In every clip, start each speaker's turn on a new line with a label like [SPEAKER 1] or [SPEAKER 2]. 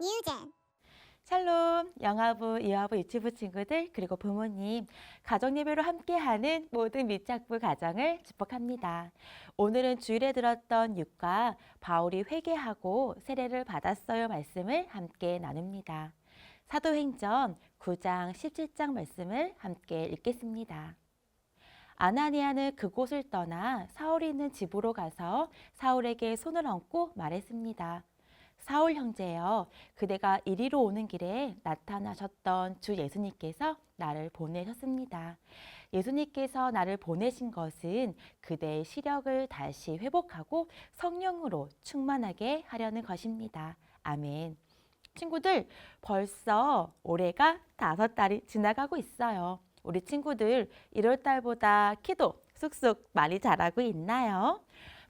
[SPEAKER 1] 뉴젠
[SPEAKER 2] 샬롬, 영화부, 이화부 유튜브 친구들, 그리고 부모님, 가정 예배로 함께하는 모든 밑작부 가정을 축복합니다. 오늘은 주일에 들었던 육과 바울이 회개하고 세례를 받았어요 말씀을 함께 나눕니다. 사도행전 9장 17장 말씀을 함께 읽겠습니다. 아나니아는 그곳을 떠나 사울이 있는 집으로 가서 사울에게 손을 얹고 말했습니다. 사울 형제여, 그대가 이리로 오는 길에 나타나셨던 주 예수님께서 나를 보내셨습니다. 예수님께서 나를 보내신 것은 그대의 시력을 다시 회복하고 성령으로 충만하게 하려는 것입니다. 아멘. 친구들, 벌써 올해가 다섯 달이 지나가고 있어요. 우리 친구들 1월 달보다 키도 쑥쑥 많이 자라고 있나요?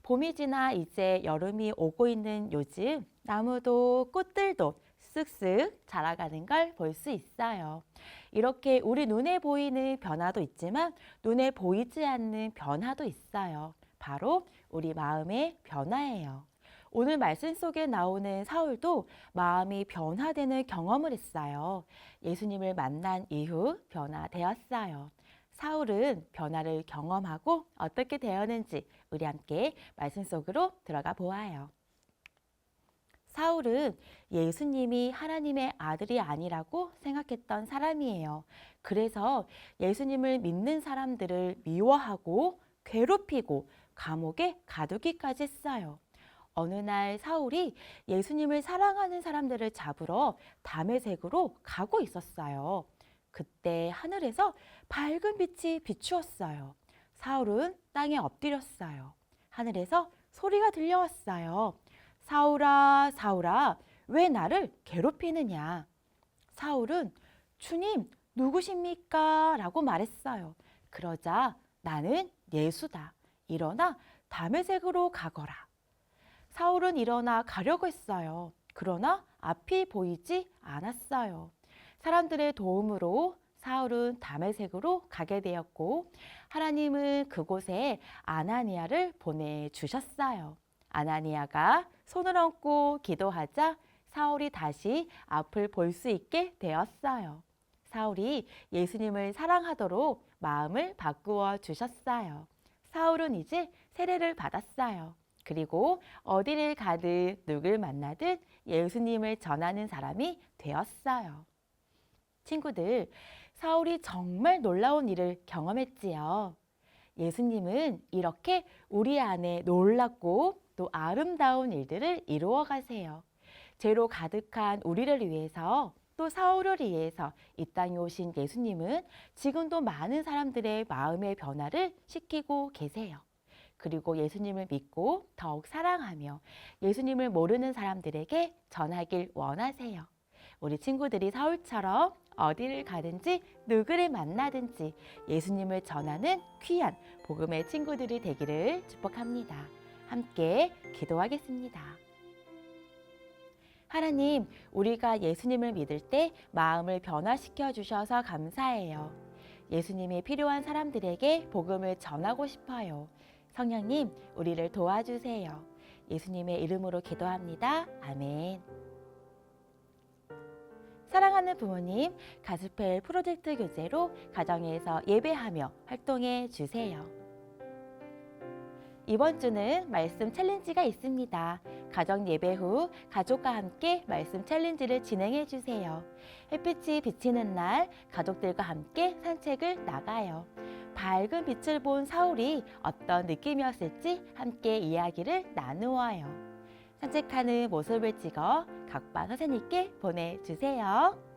[SPEAKER 2] 봄이 지나 이제 여름이 오고 있는 요즘 나무도 꽃들도 쓱쓱 자라가는 걸 볼 수 있어요. 이렇게 우리 눈에 보이는 변화도 있지만 눈에 보이지 않는 변화도 있어요. 바로 우리 마음의 변화예요. 오늘 말씀 속에 나오는 사울도 마음이 변화되는 경험을 했어요. 예수님을 만난 이후 변화되었어요. 사울은 변화를 경험하고 어떻게 되었는지 우리 함께 말씀 속으로 들어가 보아요. 사울은 예수님이 하나님의 아들이 아니라고 생각했던 사람이에요. 그래서 예수님을 믿는 사람들을 미워하고 괴롭히고 감옥에 가두기까지 했어요. 어느 날 사울이 예수님을 사랑하는 사람들을 잡으러 담에색으로 가고 있었어요. 그때 하늘에서 밝은 빛이 비추었어요. 사울은 땅에 엎드렸어요. 하늘에서 소리가 들려왔어요. 사울아, 사울아, 왜 나를 괴롭히느냐? 사울은 주님, 누구십니까? 라고 말했어요. 그러자 나는 예수다. 일어나 담에색으로 가거라. 사울은 일어나 가려고 했어요. 그러나 앞이 보이지 않았어요. 사람들의 도움으로 사울은 담에색으로 가게 되었고 하나님은 그곳에 아나니아를 보내주셨어요. 아나니아가 손을 얹고 기도하자 사울이 다시 앞을 볼 수 있게 되었어요. 사울이 예수님을 사랑하도록 마음을 바꾸어 주셨어요. 사울은 이제 세례를 받았어요. 그리고 어디를 가든 누굴 만나든 예수님을 전하는 사람이 되었어요. 친구들, 사울이 정말 놀라운 일을 경험했지요. 예수님은 이렇게 우리 안에 놀랍고 또 아름다운 일들을 이루어 가세요. 죄로 가득한 우리를 위해서 또 사울을 위해서 이 땅에 오신 예수님은 지금도 많은 사람들의 마음의 변화를 시키고 계세요. 그리고 예수님을 믿고 더욱 사랑하며 예수님을 모르는 사람들에게 전하길 원하세요. 우리 친구들이 사울처럼 어디를 가든지 누구를 만나든지 예수님을 전하는 귀한 복음의 친구들이 되기를 축복합니다. 함께 기도하겠습니다. 하나님, 우리가 예수님을 믿을 때 마음을 변화시켜 주셔서 감사해요. 예수님이 필요한 사람들에게 복음을 전하고 싶어요. 성령님, 우리를 도와주세요. 예수님의 이름으로 기도합니다. 아멘. 사랑하는 부모님, 가스펠 프로젝트 교재로 가정에서 예배하며 활동해 주세요. 이번 주는 말씀 챌린지가 있습니다. 가정 예배 후 가족과 함께 말씀 챌린지를 진행해 주세요. 햇빛이 비치는 날 가족들과 함께 산책을 나가요. 밝은 빛을 본 사울이 어떤 느낌이었을지 함께 이야기를 나누어요. 산책하는 모습을 찍어 각반 선생님께 보내주세요.